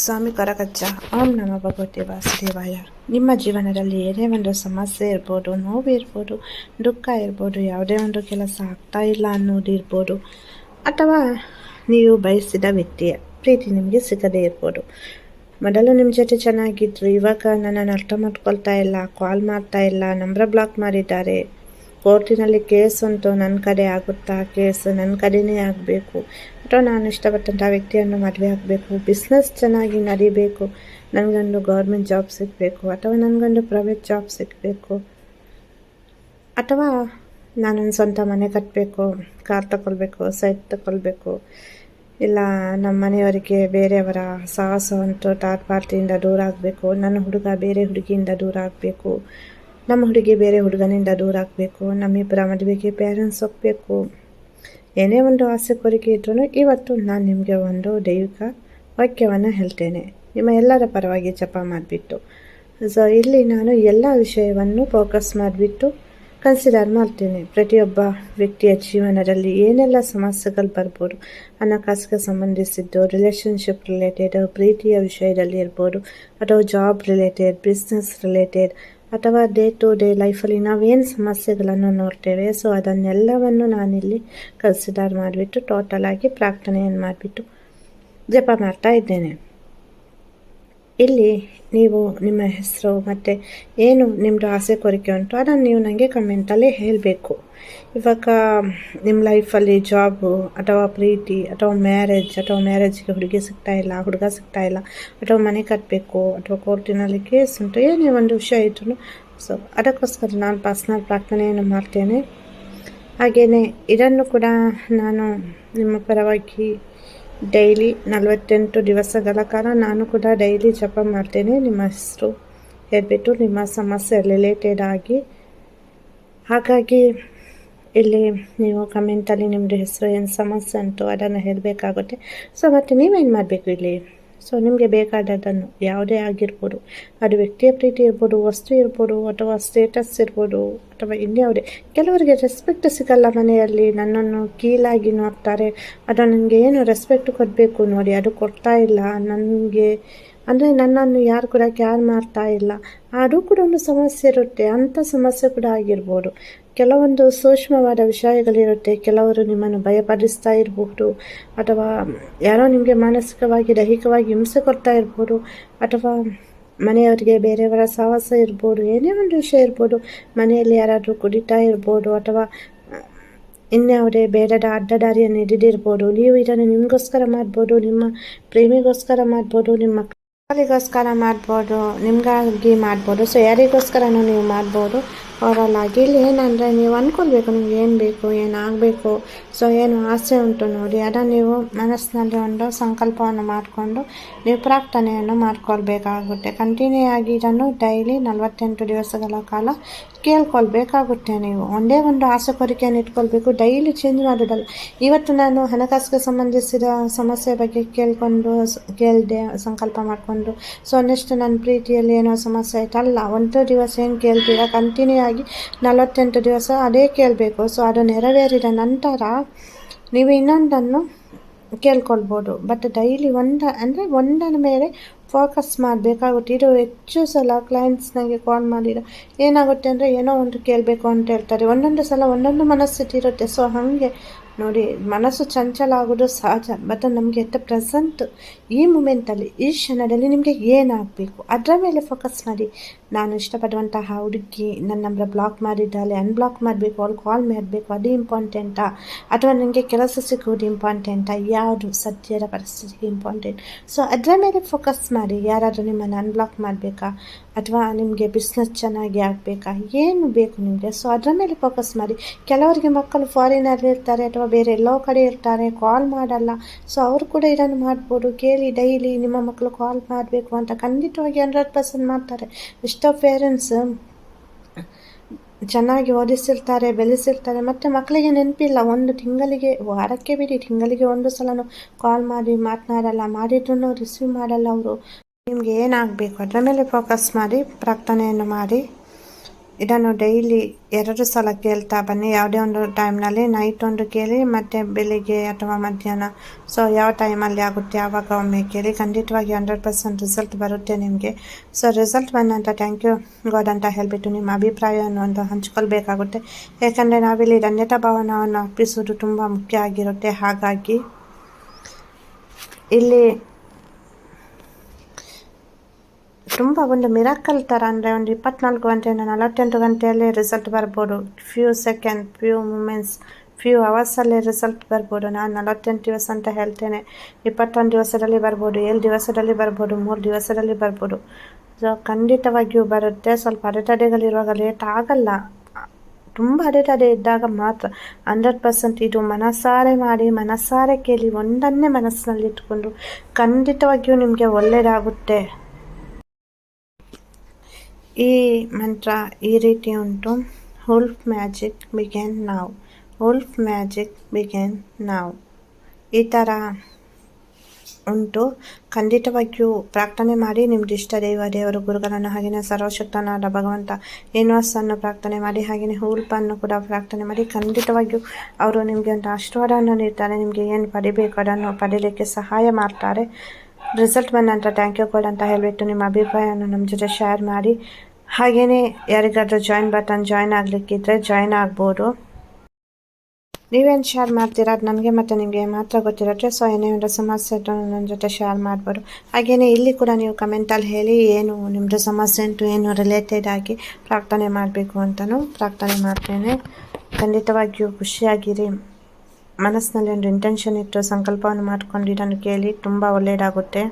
ಸ್ವಾಮಿ ಕರಕಚ್ಚ. ಓಂ ನಮ ಭಗವತಿ ವಾಸುದೇವಾಯ. ನಿಮ್ಮ ಜೀವನದಲ್ಲಿ ಏನೇ ಒಂದು ಸಮಸ್ಯೆ ಇರ್ಬೋದು, ನೋವು ಇರ್ಬೋದು, ದುಃಖ ಇರ್ಬೋದು, ಯಾವುದೇ ಒಂದು ಕೆಲಸ ಆಗ್ತಾ ಇಲ್ಲ ಅನ್ನೋದು ಇರ್ಬೋದು, ಅಥವಾ ನೀವು ಬಯಸಿದ ವ್ಯಕ್ತಿಯ ಪ್ರೀತಿ ನಿಮಗೆ ಸಿಗದೇ ಇರ್ಬೋದು. ಮೊದಲು ನಿಮ್ಮ ಜೊತೆ ಚೆನ್ನಾಗಿದ್ರು, ಇವಾಗ ನನ್ನನ್ನು ಅರ್ಥ ಮಾಡ್ಕೊಳ್ತಾ ಇಲ್ಲ ಕಾಲ್ ಮಾಡ್ತಾ ಇಲ್ಲ ನಂಬರ್ ಬ್ಲಾಕ್ ಮಾಡಿದ್ದಾರೆ. ಕೋರ್ಟಿನಲ್ಲಿ ಕೇಸ್ ಉಂಟು ನನ್ನ ಕಡೆ ಆಗುತ್ತಾ? ಕೇಸ್ ನನ್ನ ಕಡೆನೇ ಆಗಬೇಕು. ಅಥವಾ ನಾನು ಇಷ್ಟಪಟ್ಟಂಥ ವ್ಯಕ್ತಿಯನ್ನು ಮದುವೆ ಆಗಬೇಕು. ಬಿಸ್ನೆಸ್ ಚೆನ್ನಾಗಿ ನಡಿಬೇಕು. ನನಗೊಂದು ಗೌರ್ಮೆಂಟ್ ಜಾಬ್ ಸಿಗಬೇಕು. ಅಥವಾ ನನಗೊಂದು ಪ್ರೈವೇಟ್ ಜಾಬ್ ಸಿಗಬೇಕು. ಅಥವಾ ನಾನೊಂದು ಸ್ವಂತ ಮನೆ ಕಟ್ಟಬೇಕು ಕಾರ್ ತಗೊಳ್ಬೇಕು ಸೈಟ್ ತಗೊಳ್ಬೇಕು ಇಲ್ಲ, ನಮ್ಮ ಮನೆಯವರಿಗೆ ಬೇರೆಯವರ ಸಾಹಸ ಅಂತೂ ಥರ್ಡ್ ಪಾರ್ಟಿಯಿಂದ ದೂರ ಆಗಬೇಕು. ನನ್ನ ಹುಡುಗ ಬೇರೆ ಹುಡುಗಿಯಿಂದ ದೂರ ಆಗಬೇಕು. ನಮ್ಮ ಹುಡುಗಿ ಬೇರೆ ಹುಡುಗನಿಂದ ದೂರ ಆಗಬೇಕು, ನಮ್ಮಿಬ್ಬರ ಮದುವೆಗೆ ಪೇರೆಂಟ್ಸ್ ಒಪ್ಪಬೇಕು ಏನೇ ಒಂದು ಆಸೆ ಕೋರಿಕೆ ಇದ್ರೂ ಇವತ್ತು ನಾನು ನಿಮಗೆ ಒಂದು ದೈವಿಕ ವಾಕ್ಯವನ್ನು ಹೇಳ್ತೇನೆ. ನಿಮ್ಮ ಎಲ್ಲರ ಪರವಾಗಿ ಜಪ ಮಾಡಿಬಿಟ್ಟು. ಸೊ ಇಲ್ಲಿ ನಾನು ಎಲ್ಲ ವಿಷಯವನ್ನು ಫೋಕಸ್ ಮಾಡಿಬಿಟ್ಟು ಕನ್ಸಿಡರ್ ಮಾಡ್ತೇನೆ. ಪ್ರತಿಯೊಬ್ಬ ವ್ಯಕ್ತಿಯ ಜೀವನದಲ್ಲಿ ಏನೆಲ್ಲ ಸಮಸ್ಯೆಗಳು ಬರ್ಬೋದು, ಹಣಕಾಸಿಗೆ ಸಂಬಂಧಿಸಿದ್ದು ರಿಲೇಷನ್ಶಿಪ್ ರಿಲೇಟೆಡ್ ಪ್ರೀತಿಯ ವಿಷಯದಲ್ಲಿ ಇರ್ಬೋದು, ಅಥವಾ ಜಾಬ್ ರಿಲೇಟೆಡ್ ಬಿಸ್ನೆಸ್ ರಿಲೇಟೆಡ್ ಅಥವಾ ಡೇ ಟು ಡೇ ಲೈಫಲ್ಲಿ ನಾವೇನು ಸಮಸ್ಯೆಗಳನ್ನು ನೋಡ್ತೇವೆ ಸೊ ಅದನ್ನೆಲ್ಲವನ್ನು ನಾನಿಲ್ಲಿ ಕನ್ಸಿಡರ್ ಮಾಡಿಬಿಟ್ಟು ಆಗಿ ಪ್ರಾರ್ಥನೆಯನ್ನು ಮಾಡಿಬಿಟ್ಟು ಜಪ ಮಾಡ್ತಾ ಇದ್ದೇನೆ. ಇಲ್ಲಿ ನೀವು ನಿಮ್ಮ ಹೆಸರು ಮತ್ತು ಏನು ನಿಮ್ಮದು ಆಸೆ ಕೋರಿಕೆ ಉಂಟು, ಅದನ್ನು ನೀವು ನನಗೆ ಕಮೆಂಟಲ್ಲಿ ಹೇಳಬೇಕು. ಇವಾಗ, ನಿಮ್ಮ ಲೈಫಲ್ಲಿ ಜಾಬು ಅಥವಾ ಪ್ರೀತಿ ಅಥವಾ ಮ್ಯಾರೇಜ್ ಅಥವಾ ಮ್ಯಾರೇಜ್ಗೆ ಹುಡುಗಿ ಸಿಗ್ತಾ ಇಲ್ಲ, ಹುಡುಗ ಸಿಗ್ತಾ ಇಲ್ಲ, ಅಥವಾ ಮನೆ ಕಟ್ಟಬೇಕು ಅಥವಾ ಕೋರ್ಟಿನಲ್ಲಿ ಕೇಸ್ ಉಂಟು, ಏನೇ ಒಂದು ವಿಷಯ ಇದ್ರು ಸೊ ಅದಕ್ಕೋಸ್ಕರ ನಾನು ಪರ್ಸ್ನಲ್ ಪ್ರಾರ್ಥನೆಯನ್ನು ಮಾಡ್ತೇನೆ. ಹಾಗೆಯೇ ಇದನ್ನು ಕೂಡ ನಾನು ನಿಮ್ಮ ಪರವಾಗಿ ಡೈಲಿ ನಲವತ್ತೆಂಟು ದಿವಸಗಳ ಕಾಲ ನಾನು ಕೂಡ ಡೈಲಿ ಜಪ ಮಾಡ್ತೇನೆ. ನಿಮ್ಮ ಹೆಸರು ಹೇಳ್ಬಿಟ್ಟು ನಿಮ್ಮ ಸಮಸ್ಯೆ ರಿಲೇಟೆಡ್ ಆಗಿ. ಹಾಗಾಗಿ ಇಲ್ಲಿ ನೀವು ಕಮೆಂಟಲ್ಲಿ ನಿಮ್ಮದು ಹೆಸರು, ಏನು ಸಮಸ್ಯೆ ಉಂಟು ಅದನ್ನು ಹೇಳಬೇಕಾಗುತ್ತೆ. ಸೊ ಮತ್ತು ನೀವೇನು ಮಾಡಬೇಕು ಇಲ್ಲಿ? ಸೊ ನಿಮಗೆ ಬೇಕಾದದ್ದನ್ನು ಯಾವುದೇ ಆಗಿರ್ಬೋದು. ಅದು ವ್ಯಕ್ತಿಯ ಪ್ರೀತಿ ಇರ್ಬೋದು, ವಸ್ತು ಇರ್ಬೋದು, ಅಥವಾ ಸ್ಟೇಟಸ್ ಇರ್ಬೋದು, ಅಥವಾ ಇನ್ಯಾವುದೇ. ಕೆಲವರಿಗೆ ರೆಸ್ಪೆಕ್ಟ್ ಸಿಗಲ್ಲ ಮನೆಯಲ್ಲಿ, ನನ್ನನ್ನು ಕೀಲಾಗಿ ನೋಡ್ತಾರೆ. ಅದು ನನಗೆ ಏನು ರೆಸ್ಪೆಕ್ಟ್ ಕೊಡಬೇಕು ನೋಡಿ, ಅದು ಕೊಡ್ತಾ ಇಲ್ಲ. ನನಗೆ ಅಂದರೆ ನನ್ನನ್ನು ಯಾರು ಕೂಡ ಕ್ಯಾರ್ ಮಾಡ್ತಾ ಇಲ್ಲ. ಆದರೂ ಕೂಡ ಒಂದು ಸಮಸ್ಯೆ ಇರುತ್ತೆ. ಅಂಥ ಸಮಸ್ಯೆ ಕೂಡ ಆಗಿರ್ಬೋದು. ಕೆಲವೊಂದು ಸೂಕ್ಷ್ಮವಾದ ವಿಷಯಗಳಿರುತ್ತೆ. ಕೆಲವರು ನಿಮ್ಮನ್ನು ಭಯಪಡಿಸ್ತಾ ಇರಬಹುದು ಅಥವಾ ಯಾರೋ ನಿಮಗೆ ಮಾನಸಿಕವಾಗಿ, ದೈಹಿಕವಾಗಿ ಹಿಂಸೆ ಕೊಡ್ತಾ ಇರ್ಬೋದು. ಅಥವಾ ಮನೆಯವರಿಗೆ ಬೇರೆಯವರ ಸಾಹಸ ಇರ್ಬೋದು. ಏನೇ ಒಂದು ವಿಷಯ ಇರ್ಬೋದು. ಮನೆಯಲ್ಲಿ ಯಾರಾದರೂ ಕುಡಿತಾ ಇರ್ಬೋದು. ಅಥವಾ ಇನ್ಯಾವುದೇ ಬೇಡದ ಅಡ್ಡದಾರಿಯನ್ನು ಹಿಡಿದಿರ್ಬೋದು. ನೀವು ಇದನ್ನು ನಿಮಗೋಸ್ಕರ ಮಾಡ್ಬೋದು. ನಿಮ್ಮ ಪ್ರೇಮಿಗೋಸ್ಕರ ಮಾಡ್ಬೋದು. ನಿಮ್ಮ ಮಕ್ಕಳಿಗೋಸ್ಕರ ಮಾಡ್ಬೋದು? ನಿಮ್ಗಾಗಿ ಮಾಡ್ಬೋದು. ಸೊ ಯಾರಿಗೋಸ್ಕರನೂ ನೀವು ಮಾಡ್ಬೋದು. ಅವರಲ್ಲ ಆಗಿಲ್ಲ ಏನಂದರೆ ನೀವು ಅಂದ್ಕೊಳ್ಬೇಕು ನಿಮ್ಗೆ ಏನು ಬೇಕು, ಏನು ಆಗಬೇಕು. ಸೊ ಏನು ಆಸೆ ಉಂಟು ನೋಡಿ ಅದನ್ನು ನೀವು ಮನಸ್ಸಿನಲ್ಲಿ ಒಂದು ಸಂಕಲ್ಪವನ್ನು ಮಾಡಿಕೊಂಡು ನೀವು ಪ್ರಾರ್ಥನೆಯನ್ನು ಮಾಡ್ಕೊಳ್ಬೇಕಾಗುತ್ತೆ. ಕಂಟಿನ್ಯೂ ಆಗಿ ಇದನ್ನು ಡೈಲಿ ನಲವತ್ತೆಂಟು ದಿವಸಗಳ ಕಾಲ ಕೇಳ್ಕೊಳ್ಬೇಕಾಗುತ್ತೆ ನೀವು. ಒಂದೇ ಒಂದು ಆಸೆ ಕೋರಿಕೆಯನ್ನು ಇಟ್ಕೊಳ್ಬೇಕು ಡೈಲಿ ಚೇಂಜ್ ಮಾಡೋದಲ್ಲ ಇವತ್ತು ನಾನು ಹಣಕಾಸಿಗೆ ಸಂಬಂಧಿಸಿದ ಸಮಸ್ಯೆ ಬಗ್ಗೆ ಕೇಳಿಕೊಂಡು, ಕೇಳಿದೆ, ಸಂಕಲ್ಪ ಮಾಡಿಕೊಂಡು. ಸೊ ನೆಕ್ಸ್ಟ್ ನನ್ನ ಪ್ರೀತಿಯಲ್ಲಿ ಏನೋ ಸಮಸ್ಯೆ ಆಯ್ತಲ್ಲ, ಒಂದು ದಿವಸ ಏನು ಕೇಳ್ತೀರಾ? ಕಂಟಿನ್ಯೂ ಆಗಿ ನಲವತ್ತೆಂಟು ದಿವಸ ಅದೇ ಕೇಳಬೇಕು. ಸೊ ಅದು ನೆರವೇರಿದ ನಂತರ ನೀವು ಇನ್ನೊಂದನ್ನು ಕೇಳ್ಕೊಳ್ಬೋದು. ಬಟ್ ಡೈಲಿ ಒಂದ, ಅಂದರೆ ಒಂದರ ಮೇಲೆ ಫೋಕಸ್ ಮಾಡಬೇಕಾಗುತ್ತೆ. ಇದು ಹೆಚ್ಚು ಸಲ ಕ್ಲೈಂಟ್ಸ್ ನನಗೆ ಕಾಲ್ ಮಾಡಿದ ಏನಾಗುತ್ತೆ ಅಂದರೆ ಏನೋ ಒಂದು ಕೇಳಬೇಕು ಅಂತ ಹೇಳ್ತಾರೆ. ಒಂದೊಂದು ಸಲ ಒಂದೊಂದು ಮನಸ್ಥಿತಿ ಇರುತ್ತೆ. ಸೊ ಹಾಗೆ ನೋಡಿ, ಮನಸ್ಸು ಚಂಚಲ ಆಗೋದು ಸಹಜ. ಬಟ್ ನಮಗೆ ಎಟ್ ಪ್ರೆಸೆಂಟ್ ಈ ಮೂಮೆಂಟಲ್ಲಿ ಈ ಕ್ಷಣದಲ್ಲಿ ನಿಮಗೆ ಏನಾಗಬೇಕು? ಅದರ ಮೇಲೆ ಫೋಕಸ್ ಮಾಡಿ. ನಾನು ಇಷ್ಟಪಡುವಂತಹ ಹುಡುಗಿ, ನನ್ನ ನಂಬರ್ ಬ್ಲಾಕ್ ಮಾಡಿದ್ದಾಳೆ. ಅನ್ಬ್ಲಾಕ್ ಮಾಡಬೇಕು, ಅವ್ಳು ಕಾಲ್ ಮಾಡಬೇಕು ಅದು ಇಂಪಾರ್ಟೆಂಟಾ ಅಥವಾ ನನಗೆ ಕೆಲಸ ಸಿಗೋದು ಇಂಪಾರ್ಟೆಂಟಾ ಯಾವುದು ಸದ್ಯದ ಪರಿಸ್ಥಿತಿಗೆ ಇಂಪಾರ್ಟೆಂಟ್ ಸೊ ಅದರ ಮೇಲೆ ಫೋಕಸ್ ಮಾಡಿ. ಯಾರಾದರೂ ನಿಮ್ಮನ್ನು ಅನ್ಬ್ಲಾಕ್ ಮಾಡಬೇಕಾ? ಅಥವಾ ನಿಮಗೆ ಬಿಸ್ನೆಸ್ ಚೆನ್ನಾಗಿ ಆಗಬೇಕಾ? ಏನು ಬೇಕು ನಿಮಗೆ? ಸೊ ಅದರ ಮೇಲೆ ಫೋಕಸ್ ಮಾಡಿ. ಕೆಲವರಿಗೆ ಮಕ್ಕಳು ಫಾರಿನಲ್ಲಿ ಇರ್ತಾರೆ ಅಥವಾ ಬೇರೆ ಎಲ್ಲೋ ಕಡೆ ಇರ್ತಾರೆ ಕಾಲ್ ಮಾಡಲ್ಲ. ಸೊ ಅವರು ಕೂಡ ಇದನ್ನು ಮಾಡ್ಬೋದು. ಕೇಳಿ ಡೈಲಿ ನಿಮ್ಮ ಮಕ್ಕಳು ಕಾಲ್ ಮಾಡಬೇಕು ಅಂತ ಖಂಡಿತವಾಗಿ ಹಂಡ್ರೆಡ್ ಪರ್ಸೆಂಟ್ ಮಾಡ್ತಾರೆ. ಎಷ್ಟೋ ಪೇರೆಂಟ್ಸ್ ಚೆನ್ನಾಗಿ ಓದಿಸಿರ್ತಾರೆ, ಬೆಳೆಸಿರ್ತಾರೆ, ಮತ್ತು ಮಕ್ಕಳಿಗೆ ನೆನಪಿಲ್ಲ, ಒಂದು ತಿಂಗಳಿಗೆ ವಾರಕ್ಕೆ ಬಿಡಿ, ತಿಂಗಳಿಗೆ ಒಂದು ಸಲನೂ ಕಾಲ್ ಮಾಡಿ ಮಾತನಾಡಲ್ಲ ಮಾಡಿದ್ರು ರಿಸೀವ್ ಮಾಡಲ್ಲ ಅವರು. ನಿಮಗೆ ಏನಾಗಬೇಕು? ಅದರ ಮೇಲೆ ಫೋಕಸ್ ಮಾಡಿ, ಪ್ರಾರ್ಥನೆಯನ್ನು ಮಾಡಿ. ಇದನ್ನು ಡೈಲಿ ಎರಡು ಸಲ ಕೇಳ್ತಾ ಬನ್ನಿ. ಯಾವುದೇ ಒಂದು ಟೈಮ್ನಲ್ಲಿ ನೈಟ್ ಒಂದು ಕೇಳಿ, ಮತ್ತು ಬೆಳಿಗ್ಗೆ ಅಥವಾ ಮಧ್ಯಾಹ್ನ. ಸೊ ಯಾವ ಟೈಮಲ್ಲಿ ಆಗುತ್ತೆ? ಯಾವಾಗ ಒಮ್ಮೆ ಕೇಳಿ. ಖಂಡಿತವಾಗಿ ಹಂಡ್ರೆಡ್ ಪರ್ಸೆಂಟ್ ರಿಸಲ್ಟ್ ಬರುತ್ತೆ ನಿಮಗೆ. ಸೊ ರಿಸಲ್ಟ್ ಬಂದಂತ ಥ್ಯಾಂಕ್ ಯು ಗಾಡ್ ಅಂತ ಹೇಳಿಬಿಟ್ಟು ನಿಮ್ಮ ಅಭಿಪ್ರಾಯವನ್ನು ಒಂದು ಹಂಚ್ಕೊಳ್ಬೇಕಾಗುತ್ತೆ. ಯಾಕಂದರೆ ನಾವಿಲ್ಲಿ ಧನ್ಯತಾ ಭಾವನವನ್ನು ಅರ್ಪಿಸೋದು ತುಂಬ ಮುಖ್ಯ ಆಗಿರುತ್ತೆ. ಹಾಗಾಗಿ ಇಲ್ಲಿ ತುಂಬ ಒಂದು ಮಿರಾಕಲ್ ಥರ ಅಂದರೆ ಒಂದು ಇಪ್ಪತ್ನಾಲ್ಕು ಗಂಟೆಯಿಂದ ನಲವತ್ತೆಂಟು ಗಂಟೆಯಲ್ಲೇ ರಿಸಲ್ಟ್ ಬರ್ಬೋದು. Few second few moments few ಅವರ್ಸಲ್ಲೇ result ಬರ್ಬೋದು. ನಾನು ನಲವತ್ತೆಂಟು ದಿವಸ ಅಂತ ಹೇಳ್ತೇನೆ. ಇಪ್ಪತ್ತೊಂದು ದಿವಸದಲ್ಲಿ ಬರ್ಬೋದು, ಏಳು ದಿವಸದಲ್ಲಿ ಬರ್ಬೋದು, ಮೂರು ದಿವಸದಲ್ಲಿ ಬರ್ಬೋದು. ಸೊ ಖಂಡಿತವಾಗಿಯೂ ಬರುತ್ತೆ. ಸ್ವಲ್ಪ ಅಡೆತಡೆಗಳಿರುವಾಗ ಲೇಟ್ ಆಗಲ್ಲ. ತುಂಬ ಅಡೆತಡೆ ಇದ್ದಾಗ ಮಾತ್ರ ಹಂಡ್ರೆಡ್ ಪರ್ಸೆಂಟ್ ಇದು ಮನಸಾರೆ ಮಾಡಿ, ಮನಸಾರೆ ಕೇಳಿ ಒಂದನ್ನೇ ಮನಸ್ಸಿನಲ್ಲಿ ಇಟ್ಕೊಂಡು ಖಂಡಿತವಾಗಿಯೂ ನಿಮಗೆ ಒಳ್ಳೆಯದಾಗುತ್ತೆ ಈ ಮಂತ್ರ ಈ ರೀತಿ ಉಂಟು. ಹುಲ್ಫ್ ಮ್ಯಾಜಿಕ್ ಬಿಗ್ಯಾನ್ ನಾವು ಹುಲ್ಫ್ ಮ್ಯಾಜಿಕ್ ಬಿಗ್ಯಾನ್ ನಾವು ಈ ಥರ ಉಂಟು. ಖಂಡಿತವಾಗಿಯೂ ಪ್ರಾರ್ಥನೆ ಮಾಡಿ ನಿಮ್ಮ ಇಷ್ಟ ದೇವ, ದೇವರು, ಗುರುಗಳನ್ನು ಹಾಗೆಯೇ ಸರ್ವಶಕ್ತನಾದ ಭಗವಂತ ಯೂನಿವರ್ಸನ್ನು ಪ್ರಾರ್ಥನೆ ಮಾಡಿ ಹಾಗೆಯೇ ಹೂಲ್ಪನ್ನು ಕೂಡ ಪ್ರಾರ್ಥನೆ ಮಾಡಿ, ಖಂಡಿತವಾಗಿಯೂ ಅವರು ನಿಮಗೆ ಒಂದು ಆಶೀರ್ವಾದವನ್ನು ನೀಡ್ತಾರೆ, ನಿಮಗೆ ಏನು ಪಡಿಬೇಕು ಅದನ್ನು ಪಡೀಲಿಕ್ಕೆ ಸಹಾಯ ಮಾಡ್ತಾರೆ. ರಿಸಲ್ಟ್ ಬಂದಂತ ಥ್ಯಾಂಕ್ ಯು ಕೋಡ್ ಅಂತ ಹೇಳಿಬಿಟ್ಟು ನಿಮ್ಮ ಅಭಿಪ್ರಾಯವನ್ನು ನಮ್ಮ ಜೊತೆ ಶೇರ್ ಮಾಡಿ. ಹಾಗೆಯೇ ಯಾರಿಗಾದರೂ ಜಾಯಿನ್ ಬಟನ್ ಜಾಯಿನ್ ಆಗಲಿಕ್ಕಿದ್ರೆ ಜಾಯಿನ್ ಆಗ್ಬೋದು. ನೀವೇನು ಶೇರ್ ಮಾಡ್ತೀರಾ ಅದು ನನಗೆ ಮತ್ತು ನಿಮಗೆ ಮಾತ್ರ ಗೊತ್ತಿರುತ್ತೆ ಸೊ ಏನೇ ಒಂದು ಸಮಸ್ಯೆ ನನ್ನ ಜೊತೆ ಶೇರ್ ಮಾಡ್ಬೋದು. ಹಾಗೆಯೇ ಇಲ್ಲಿ ಕೂಡ ನೀವು ಕಮೆಂಟಲ್ಲಿ ಹೇಳಿ ಏನು ನಿಮ್ಮದು ಸಮಸ್ಯೆ ಅಂತೂ ಏನು ರಿಲೇಟೆಡ್ ಆಗಿ ಪ್ರಾರ್ಥನೆ ಮಾಡಬೇಕು ಅಂತಲೂ ಪ್ರಾರ್ಥನೆ ಮಾಡ್ತೇನೆ. ಖಂಡಿತವಾಗಿಯೂ ಖುಷಿಯಾಗಿರಿ. ಮನಸ್ಸಿನಲ್ಲಿ ಒಂದು ಇಂಟೆನ್ಷನ್ ಇಟ್ಟು ಸಂಕಲ್ಪವನ್ನು ಮಾಡಿಕೊಂಡು ಇದನ್ನು ಕೇಳಿ ತುಂಬ ಒಳ್ಳೆಯದಾಗುತ್ತೆ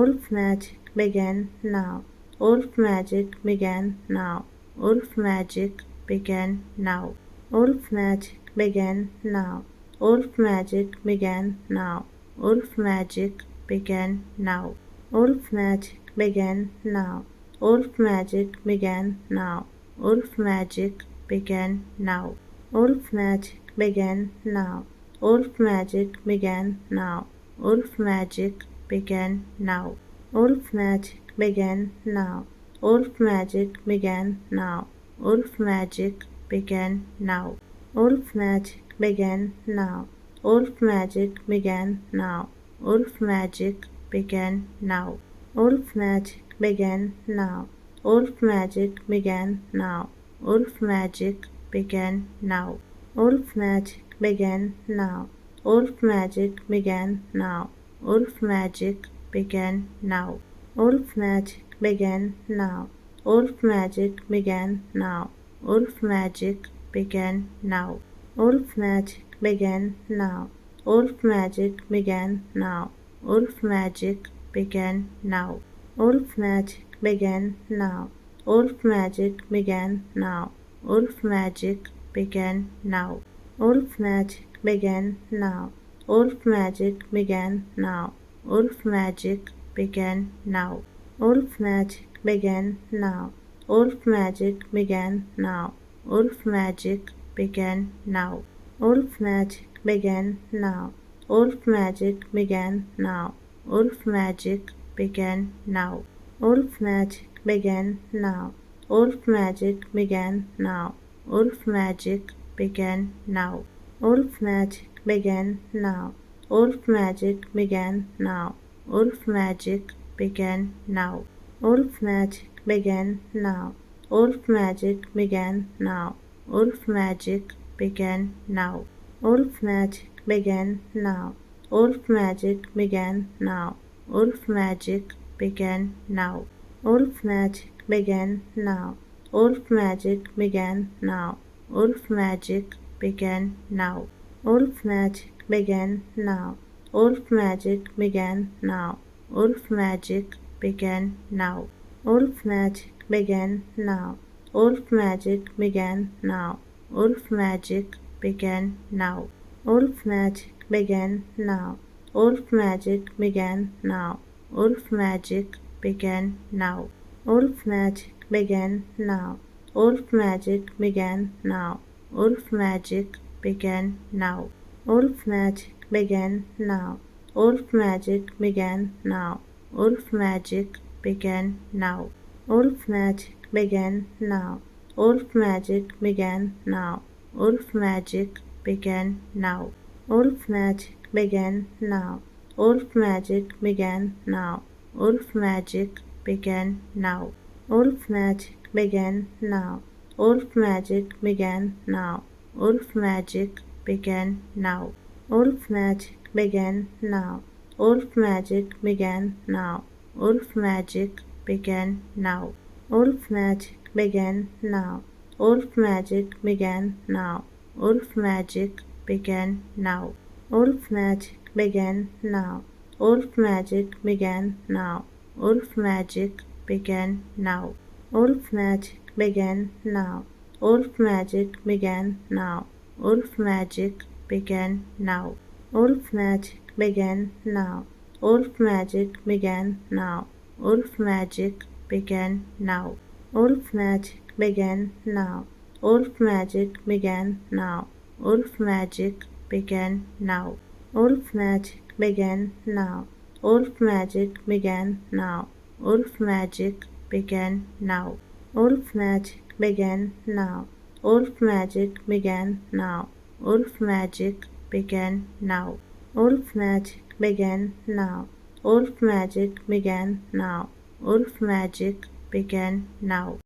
ಉಲ್ಫ್ ಮ್ಯಾಜಿಕ್ ಬಿಗ್ಯಾನ್ ನಾವ್ Ulf magic began now. Ulf magic began now. Ulf magic began now. Ulf magic began now. Ulf magic began now. Ulf magic began now. Ulf magic began now. Ulf magic began now. Ulf magic began now. Ulf magic began now. Ulf magic began now. Wolf magic began now. Wolf magic began now. Wolf magic began now. Wolf magic began now. Wolf magic began now. Wolf magic began now. Wolf magic began now. Wolf magic began now. Wolf magic began now. Wolf magic began now. Wolf magic began now. Wolf magic began now. Wolf magic began now. Wolf magic began now. Wolf magic began now. Wolf magic began now. Wolf magic began now. Wolf magic began now. Wolf magic began now. Wolf magic began now. Wolf magic began now. Wolf magic began now. Wolf magic began now. Wolf magic began now. Wolf magic began now. Wolf magic began now. Wolf magic began now. Wolf magic began now. Wolf magic began now. Wolf magic began now. Wolf magic began now. Wolf magic began now. Wolf magic began now. Wolf magic began now. Wolf magic began now. Wolf magic began now. Wolf magic began now. Wolf magic began now. Wolf magic began now. Wolf magic began now. Wolf magic began now. Wolf magic began now. Wolf magic began now. Wolf magic began now. Wolf magic began now. Wolf magic began now. Wolf magic began now. Wolf magic began now. Wolf magic began now. Wolf magic began now. Wolf magic began now. Wolf magic began now. Wolf magic began now. Wolf magic began now. Wolf magic began now. Wolf magic began now. Wolf magic began now. Wolf magic began now. Wolf magic began now. Wolf magic began now. Wolf magic begin now. Wolf magic began now. Wolf magic began now. Wolf magic began now. Wolf magic began now. Wolf magic began now. Wolf magic began now. Wolf magic began now. Wolf magic began now. Wolf magic began now. Wolf magic began now. Wolf magic began now. Wolf magic began now. Wolf magic began now. Wolf magic began now. Wolf magic began now. Wolf magic began now. Wolf magic began now. Wolf magic began now. Wolf magic began now. Wolf magic began now. Wolf magic began now. Wolf magic began now. Wolf magic began now. Wolf magic began now. Wolf magic began now. Wolf magic began now. Wolf magic began now. Wolf magic began now. Wolf magic began now. Wolf magic began now. Wolf magic began now. Wolf magic began now. Wolf magic began now. Wolf magic began now. Wolf magic began now.